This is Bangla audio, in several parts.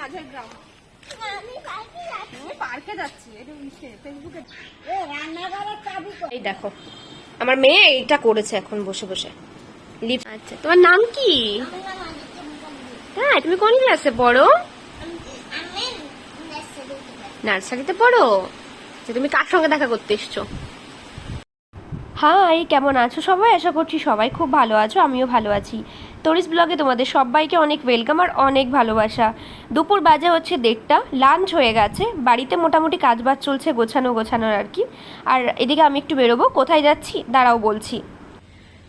মাঝের গ্রাম পার্কে যাচ্ছি? এই দেখো আমার মেয়ে এইটা করেছে এখন বসে বসে লিপ আচ্ছা তোমার নাম কি। হ্যাঁ তুমি কোন ক্লাসে পড়ো। নার্সারিতে পড়ো যে তুমি কার সঙ্গে দেখা করতে এসছো হাই, কেমন আছো সবাই? আশা করছি সবাই খুব ভালো আছো, আমিও ভালো আছি। তরিস ব্লগে তোমাদের সবাইকে অনেক ওয়েলকাম আর অনেক ভালোবাসা। দুপুর বাজে হচ্ছে দেড়টা লাঞ্চ হয়ে গেছে, বাড়িতে মোটামুটি কাজবাজ চলছে গোছানো গোছানোর আর কি। আর এদিকে আমি একটু বেরোবো, কোথায় যাচ্ছি? দাঁড়াও বলছি।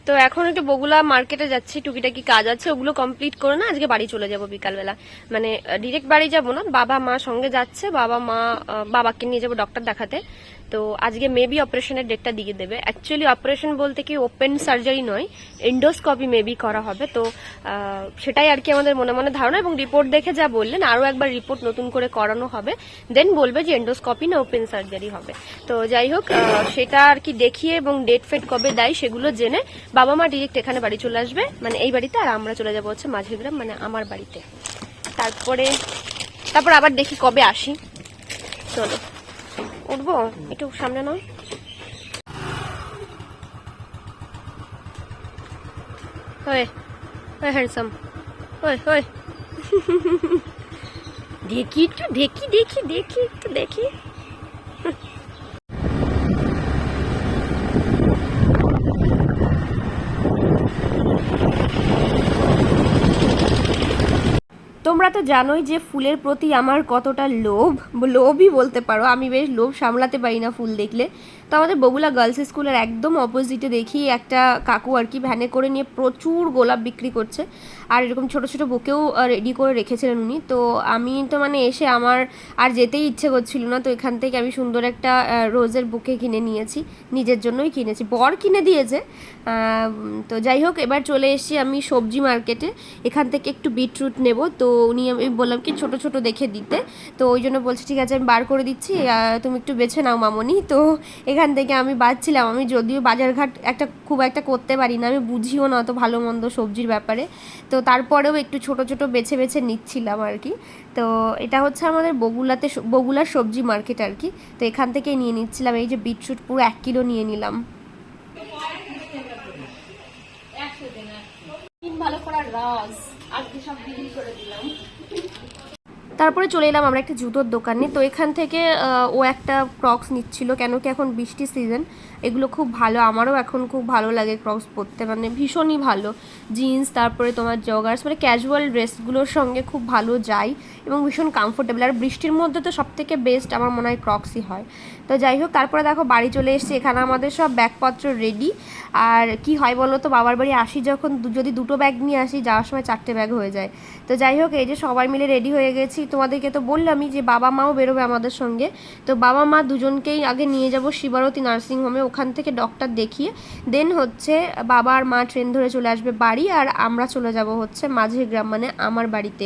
তো এখন একটু বগুলা মার্কেটে যাচ্ছি, টুকিটাকি কাজ আছে, ওগুলো কমপ্লিট করে না আজকে বাড়ি চলে যাব বিকালবেলা। মানে ডিরেক্ট বাড়ি যাব না, বাবা মা সঙ্গে যাচ্ছে, বাবা মা বাবাকে নিয়ে যাব ডক্টর দেখাতে। তো আজকে মেবি অপারেশনের ডেটটা দিয়ে দেবে। অ্যাকচুয়ালি অপারেশন বলতে কি ওপেন সার্জারি নয় এন্ডোস্কপি মেবি করা হবে। তো সেটাই আর কি আমাদের মনে মনে ধারণা এবং রিপোর্ট দেখে যা বললেন, আরও একবার রিপোর্ট নতুন করে করানো হবে। দেন বলবে যে এন্ডোস্কপি না ওপেন সার্জারি হবে। তো যাই হোক সেটা আর কি দেখিয়ে এবং ডেট ফেট কবে দেয় সেগুলো জেনে বাবা মা ডিরেক্ট এখানে বাড়ি চলে আসবে। মানে এই বাড়িতে আর আমরা চলে যাব হচ্ছে মাঝের গ্রাম মানে আমার বাড়িতে। তারপরে, তারপর আবার দেখি কবে আসি। চলো। উঠবো একটু সামনে নয় দেখি একটু দেখি দেখি দেখি একটু দেখি। তোমরা তো জানোই যে ফুলের প্রতি আমার কতটা লোভ, লোভই বলতে পারো। আমি বেশ লোভ সামলাতে পারি না ফুল দেখলে। আমাদের বগুলা গার্লস স্কুলের একদম অপোজিটে দেখি একটা কাকু আর কি ভ্যানে করে নিয়ে প্রচুর গোলাপ বিক্রি করছে। আর এরকম ছোট ছোট বুকেও রেডি করে রেখেছিলেন উনি। তো আমি তো মানে এসে আমার আর যেতেই ইচ্ছে করছিল না, তো এখান থেকে আমি সুন্দর একটা রোজের বুকে কিনে নিয়েছি। নিজের জন্যই কিনেছি। বর কিনে দিয়েছে। তো যাই হোক, এবার চলে এসেছি আমি সবজি মার্কেটে এখান থেকে একটু বিটরুট নেব। তো উনি আমি বললাম কি, ছোট ছোট দেখে দিতে। তো ওই জন্য বলছে, ঠিক আছে, আমি বার করে দিচ্ছি। তুমি একটু বেছে নাও মামনি। তো এখান থেকে আমি বাঁচছিলাম আমি যদিও বাজারঘাট একটা খুব একটা করতে পারি না, আমি বুঝিও না অত ভালো মন্দ সবজির ব্যাপারে। তো তারপরেও একটু ছোট ছোট বেছে বেছে নিচ্ছিলাম আর কি। তো এটা হচ্ছে আমাদের বগুলাতে বগুলার সবজি মার্কেট আর কি। তো এখান থেকে নিয়ে নিচ্ছিলাম, এই যে বিটরুট পুরো এক কিলো নিয়ে নিলাম। ভালো করার রাজ, আজকে সব বিক্রি করে দিলাম। তারপরে চলে এলাম আমরা একটা জুতোর দোকানে। তো এখান থেকে ও একটা ক্রক্স নিচ্ছিল, কেন কি এখন বৃষ্টির সিজন এগুলো খুব ভালো, আমারও এখন খুব ভালো লাগে ক্রক্স পরতে মানে ভীষণই ভালো। জিন্স তারপরে তোমার জগার্স মানে ক্যাজুয়াল ড্রেসগুলোর সঙ্গে খুব ভালো যায় এবং ভীষণ কমফোর্টেবল আর বৃষ্টির মধ্যে তো সব থেকে বেস্ট আমার মনে হয় ক্রক্সই হয়। তো যাই হোক, তারপরে দেখো বাড়ি চলে এসেছি, এখানে আমাদের সব ব্যাগপত্র রেডি আর কি হয় বলো তো, বাবার বাড়ি আসি যখন যদি দুটো ব্যাগ নিয়ে আসি, যাওয়ার সময় চারটে ব্যাগ হয়ে যায়। তো যাই হোক, এই যে সবাই মিলে রেডি হয়ে গেছি। তোমাদেরকে তো বললামই যে বাবা মাও বেরোবে আমাদের সঙ্গে। তো বাবা মা দুজনকেই আগে নিয়ে যাব শিবারতী নার্সিংহোমে ওখান থেকে ডক্টর দেখিয়ে দেন হচ্ছে বাবা আর মা ট্রেন ধরে চলে আসবে বাড়ি আর আমরা চলে যাব হচ্ছে মাঝের গ্রাম মানে আমার বাড়িতে।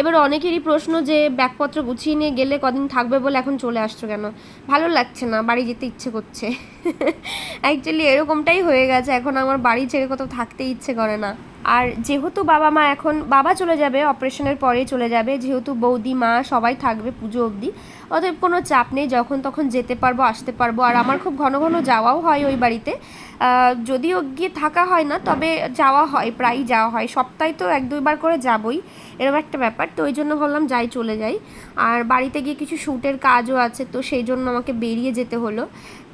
এবার অনেকেরই প্রশ্ন যে ব্যাগপত্র গুছিয়ে নিয়ে গেলে কদিন থাকবে বলে এখন চলে আসছো কেন? ভালো লাগছে না, বাড়ি যেতে ইচ্ছে করছে। অ্যাকচুয়ালি এরকমটাই হয়ে গেছে, এখন আমার বাড়ি ছেড়ে কোথাও থাকতে ইচ্ছে করে না। আর যেহেতু বাবা মা এখন, বাবা চলে যাবে অপারেশনের পরে চলে যাবে, যেহেতু বৌদি, মা সবাই থাকবে পুজো অবধি অতএব কোনো চাপ নেই, যখন তখন যেতে পারব, আসতে পারব। আর আমার খুব ঘন ঘন যাওয়াও হয় ওই বাড়িতে। যদিও গিয়ে থাকা হয় না, তবে যাওয়া হয়, প্রায়ই যাওয়া হয়। সপ্তাহে তো এক দুইবার করে যাবই এরকম একটা ব্যাপার। তো ওই জন্য ভাবলাম যাই, চলে যাই। আর বাড়িতে গিয়ে কিছু শ্যুটের কাজও আছে, তো সেই জন্য আমাকে বেরিয়ে যেতে হলো।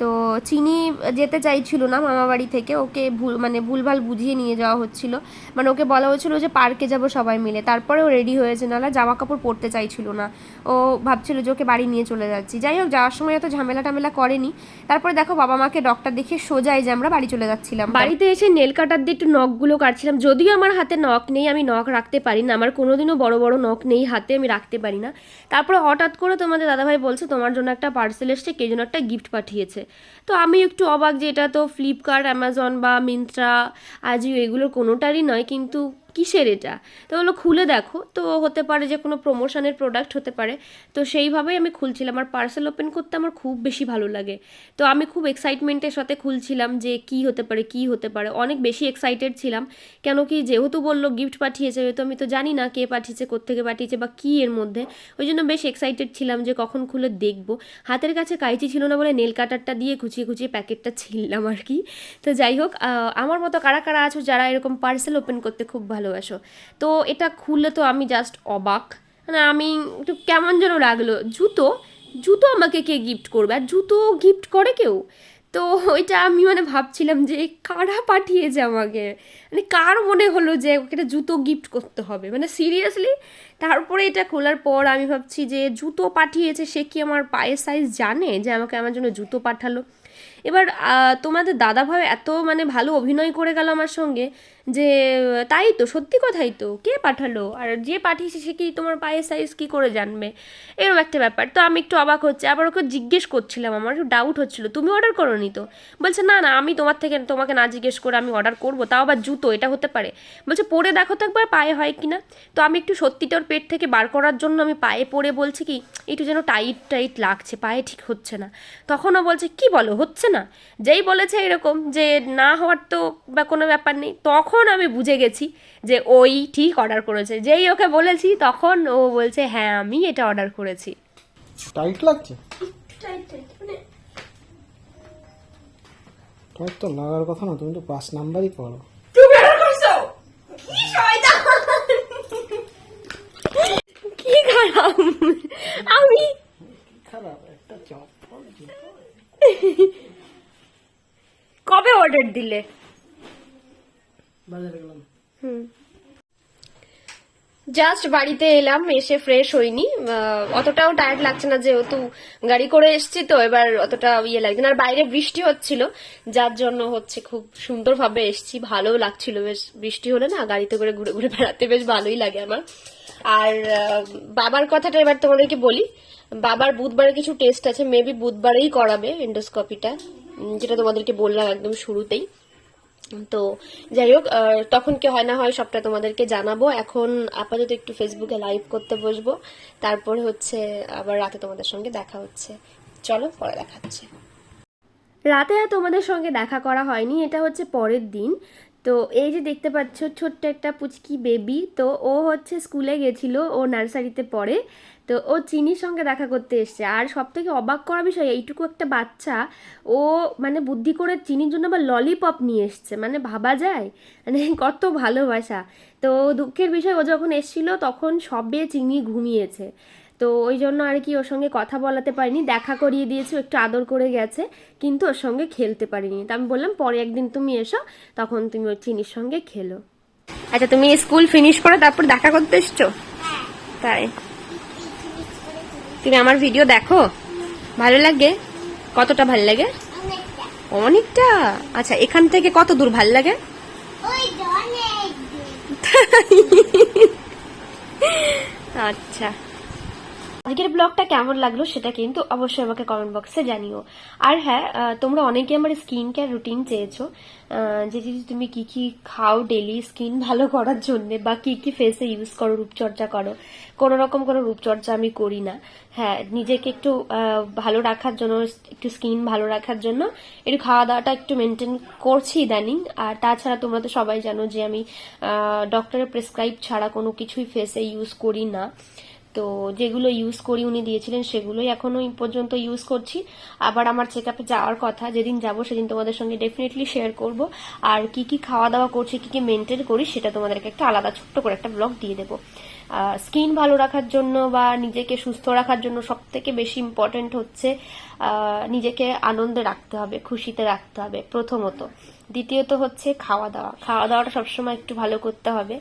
তো চিনি যেতে চাইছিল না মামা বাড়ি থেকে, ওকে ভুল মানে ভুলভাল বুঝিয়ে নিয়ে যাওয়া হচ্ছিল। মানে ওকে বলা হচ্ছিল যে পার্কে যাব সবাই মিলে। তারপরেও রেডি হয়েছে, নাহলে জামা কাপড় পরতে চাইছিল না। ও ভাবছিল যে ওকে বাড়ি নিয়ে চলে যাচ্ছি। যাই হোক, যাওয়ার সময় এত ঝামেলা টামেলা করেনি। তারপরে দেখো বাবা মাকে ডক্টর দেখিয়ে সোজাই যে আমরা বাড়ি চলে যাচ্ছিলাম। বাড়িতে এসে নেল কাটার দিয়ে একটু নখগুলো কাটছিলাম। যদিও আমার হাতে নখ নেই, আমি নখ রাখতে পারি না। আমার কোনোদিনও বড় বড় নখ নেই, হাতে আমি রাখতে পারি না। তারপরে হঠাৎ করে তোমাদের দাদাভাই বলছে, তোমার জন্য একটা পার্সেল এসছে, কে জন্য একটা গিফট পাঠিয়েছে। তো আমি একটু অবাক যে এটা তো ফ্লিপকার্ট অ্যামাজন বা মিন্ত্রা আজিও এগুলোর কোনোটারই নয়। কিন্তু কিসের এটা? তো বলল, খুলে দেখো। তো হতে পারে যে কোনো প্রমোশনের প্রোডাক্ট হতে পারে। তো সেইভাবেই আমি খুলছিলাম। আর পার্সেল ওপেন করতে আমার খুব বেশি ভালো লাগে। তো আমি খুব এক্সাইটমেন্টের সাথে খুলছিলাম যে কি হতে পারে, কি হতে পারে। অনেক বেশি এক্সাইটেড ছিলাম। কেন কি যেহেতু বলল গিফট পাঠিয়েছে তো আমি তো জানি না কে পাঠিয়েছে, কোত্থেকে পাঠিয়েছে বা কী এর মধ্যে। ওই জন্য বেশ এক্সাইটেড ছিলাম যে কখন খুলে দেখব। হাতের কাছে কাইচি ছিল না বলে নেল কাটারটা দিয়ে খুচিয়ে খুচিয়ে প্যাকেটটা ছিললাম আর কি। তো যাই হোক আমার মতো কারা কারা আছো যারা এরকম পার্সেল ওপেন করতে খুব ভালোবাসো। তো এটা খুললে তো আমি জাস্ট অবাক। মানে আমি একটু কেমন যেন লাগল। জুতো জুতো আমাকে কে গিফট করবে? আর জুতো গিফট করে কেউ? তো ওইটা আমি মানে ভাবছিলাম যে কারা পাঠিয়েছে আমাকে? মানে কার মনে হলো যে একটা জুতো গিফট করতে হবে? মানে সিরিয়াসলি তারপরে এটা খোলার পর আমি ভাবছি যে জুতো পাঠিয়েছে, সে কি আমার পায়ের সাইজ জানে যে আমাকে আমার জন্য জুতো পাঠালো? এবার তোমাদের দাদা ভাই এত মানে ভালো অভিনয় করে গেল আমার সঙ্গে যে, তাই তো, সত্যি কথাই তো, কে পাঠালো? আর যে পাঠিয়েছে সে কি তোমার পায়ের সাইজ কি করে জানবে? এরকম একটা ব্যাপার। তো আমি একটু অবাক হচ্ছে, আবার ওকে জিজ্ঞেস করছিলাম, আমার একটু ডাউট হচ্ছিল, তুমি অর্ডার করো নি তো? বলছে, না না, আমি তোমার থেকে, তোমাকে না জিজ্ঞেস করে আমি অর্ডার করব, তাও আবার জুতো, এটা হতে পারে। বলছে, পরে দেখো তো একবার, পায়ে হয় কি না? তো আমি একটু সত্যিটা ওর পেট থেকে বার করার জন্য আমি পায়ে পরে বলছি কি, একটু যেন টাইট টাইট লাগছে, পায়ে ঠিক হচ্ছে না। তখনও বলছে, কি বলো হচ্ছে না। যেই বলেছে এরকম যে না হওয়ার তো বা কোনো ব্যাপার নেই তখন আমি বুঝে গেছি যে ওই ঠিক অর্ডার করেছে। যেই ওকে বলেছি তখন ও বলছে হ্যাঁ আমি এটা অর্ডার করেছি। টাইট লাগছে? তোমার তো লাগার কথা না তুমি তো পাঁচ নাম্বারই পড়ো। তুমি অর্ডার করছ? কি শয়তান! কি খারাপ আমি খারাপ একটা চপ্পল কবে দিলে জাস্ট বাড়িতে এলাম এসে ফ্রেশ হইনি। অতটাও টায়ার্ড লাগছে না যেহেতু গাড়ি করে এসেছি তো এবার অতটা ইয়ে লাগছে না। আর বাইরে বৃষ্টি হচ্ছিল যার জন্য হচ্ছে খুব সুন্দরভাবে এসেছি। ভালো লাগছিল বেশ। বৃষ্টি হলে না গাড়িতে করে ঘুরে ঘুরে বেড়াতে বেশ ভালোই লাগে আমার। আর বাবার কথাটা এবার তোমাদেরকে বলি। বাবার বুধবারে কিছু টেস্ট আছে মেবি বুধবারেই করাবে এন্ডোস্কপিটা যেটা তোমাদেরকে বললাম একদম শুরুতেই। তো যাই হোক তখন কি হয় না হয় সবটা তোমাদেরকে জানাব। এখন আপাতত একটু ফেসবুকে লাইভ করতে বসবো। তারপরে হচ্ছে আবার রাতে তোমাদের সঙ্গে দেখা হচ্ছে। চলো, পরে দেখাচ্ছে রাতে আর তোমাদের সঙ্গে দেখা করা হয়নি, এটা হচ্ছে পরের দিন। তো এই যে দেখতে পাচ্ছ, ছোট্ট একটা পুচকি বেবি তো ও হচ্ছে স্কুলে গেছিল, ও নার্সারিতে পড়ে। তো ও চিনির সঙ্গে দেখা করতে এসছে। আর সব থেকে অবাক করা বিষয় এইটুকু একটা বাচ্চা ও মানে বুদ্ধি করে চিনির জন্য আবার ললিপপ নিয়ে এসছে। মানে ভাবা যায়? মানে কত ভালোবাসা। তো দুঃখের বিষয় ও যখন এসছিল তখন সবে চিনি ঘুমিয়েছে। তো ওই জন্য আর কি ওর সঙ্গে কথা বলাতে পারিনি দেখা করিয়ে দিয়েছি একটু আদর করে গেছে কিন্তু ওর সঙ্গে খেলতে পারিনি। তো আমি বললাম পরে একদিন তুমি এসো তখন তুমি ওর চিনির সঙ্গে খেলো। আচ্ছা তুমি স্কুল ফিনিশ করে তারপর দেখা করতে এসছো? তাই? তুমি আমার ভিডিও দেখো? ভালো লাগে? কতটা ভালো লাগে? অনেকটা। আচ্ছা এখান থেকে কত দূর ভালো লাগে? আচ্ছা। আজকের ব্লগটা কেমন লাগল সেটা কিন্তু অবশ্যই আমাকে কমেন্ট বক্সে জানিও। আর হ্যাঁ তোমরা অনেকে আমার স্কিন কেয়ার রুটিন চেয়েছো যে তুমি কি কি খাও ডেলি স্কিন ভালো করার জন্য বা কি কি ফেসে ইউজ করো, রূপচর্চা করো, কোনো রকম কোনো রূপচর্চা আমি করি না। হ্যাঁ নিজেকে একটু ভালো রাখার জন্য, একটু স্কিন ভালো রাখার জন্য একটু খাওয়া দাওয়াটা একটু মেনটেন করছি ইদানিং। আর তাছাড়া তোমরা তো সবাই জানো যে আমি ডক্টরের প্রেসক্রাইব ছাড়া কোনো কিছুই ফেসে ইউজ করি না। তো যেগুলো ইউজ করি উনি দিয়েছিলেন, সেগুলোই এখনও পর্যন্ত ইউজ করছি। আবার আমার চেক আপে যাওয়ার কথা, যেদিন যাব সেদিন তোমাদের সঙ্গে ডেফিনেটলি শেয়ার করব। আর কি কি খাওয়া দাওয়া করছি, কি কি মেনটেন করি, সেটা তোমাদেরকে একটা আলাদা ছোট্ট করে একটা ব্লগ দিয়ে দেবো। স্কিন ভালো রাখার জন্য বা নিজেকে সুস্থ রাখার জন্য সব থেকে বেশি ইম্পর্টেন্ট হচ্ছে নিজেকে আনন্দে রাখতে হবে, খুশিতে রাখতে হবে প্রথমত। দ্বিতীয়ত হচ্ছে খাওয়া দাওয়া। খাওয়া দাওয়াটা সবসময় একটু ভালো করতে হবে।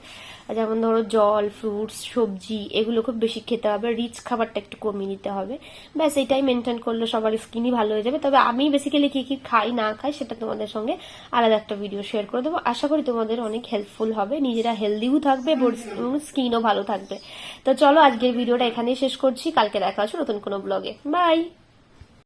যেমন ধরো জল ফ্রুটস সবজি, এগুলো খুব বেশি খেতে হবে। রিচ খাবারটা একটু কমিয়ে নিতে হবে। ব্যাস, এটাই মেনটেন করলে সবার স্কিনই ভালো হয়ে যাবে। তবে আমি বেসিক্যালি কি কি খাই, না খাই, সেটা তোমাদের সঙ্গে আলাদা একটা ভিডিও শেয়ার করে দেবো। আশা করি তোমাদের অনেক হেল্পফুল হবে। নিজেরা হেলদিও থাকবে স্কিনও ভালো থাকবে। তো চলো, আজকের ভিডিওটা এখানেই শেষ করছি। কালকে দেখা হচ্ছে নতুন কোনো ব্লগে বাই